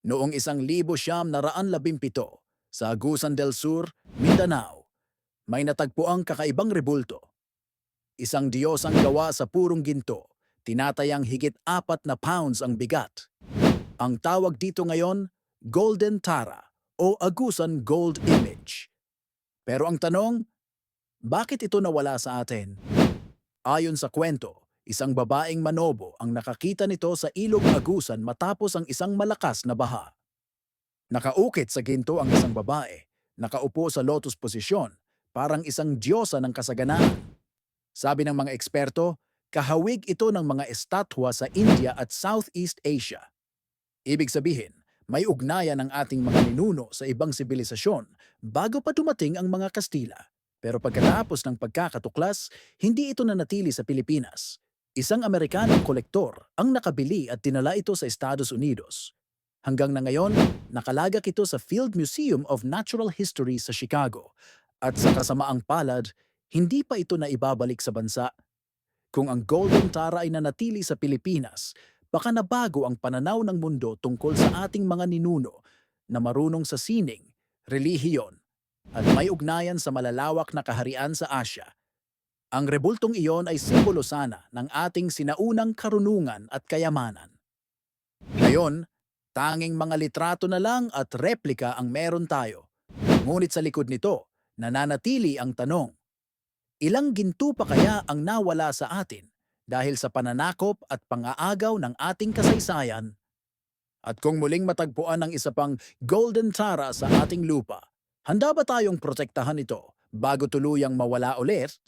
Noong isang libo siyam na raan labimpito, sa Agusan del Sur, Mindanao, may natagpuang kakaibang rebulto. Isang diyosang gawa sa purong ginto, tinatayang higit apat na pounds ang bigat. Ang tawag dito ngayon, Golden Tara o Agusan Gold Image. Pero ang tanong, bakit ito nawala sa atin? Ayon sa kwento, isang babaeng manobo ang nakakita nito sa ilog Agusan matapos ang isang malakas na baha. Nakaukit sa ginto ang isang babae, nakaupo sa lotus posisyon, parang isang diyosa ng kasaganaan. Sabi ng mga eksperto, kahawig ito ng mga estatwa sa India at Southeast Asia. Ibig sabihin, may ugnayan ang ating mga ninuno sa ibang sibilisasyon bago pa dumating ang mga Kastila. Pero pagkatapos ng pagkakatuklas, hindi ito nanatili sa Pilipinas. Isang Amerikanong kolektor ang nakabili at dinala ito sa Estados Unidos. Hanggang na ngayon, nakalagak ito sa Field Museum of Natural History sa Chicago. At sa kasamaang palad, hindi pa ito naibabalik sa bansa. Kung ang Golden Tara ay nanatili sa Pilipinas, baka nabago ang pananaw ng mundo tungkol sa ating mga ninuno na marunong sa sining, relihiyon, at may ugnayan sa malalawak na kaharian sa Asya. Ang rebultong iyon ay simbolo sana ng ating sinaunang karunungan at kayamanan. Ngayon, tanging mga litrato na lang at replika ang meron tayo. Ngunit sa likod nito, nananatili ang tanong, ilang ginto pa kaya ang nawala sa atin dahil sa pananakop at pangaagaw ng ating kasaysayan? At kung muling matagpuan ang isa pang Golden Tara sa ating lupa, handa ba tayong protektahan ito bago tuluyang mawala ulit?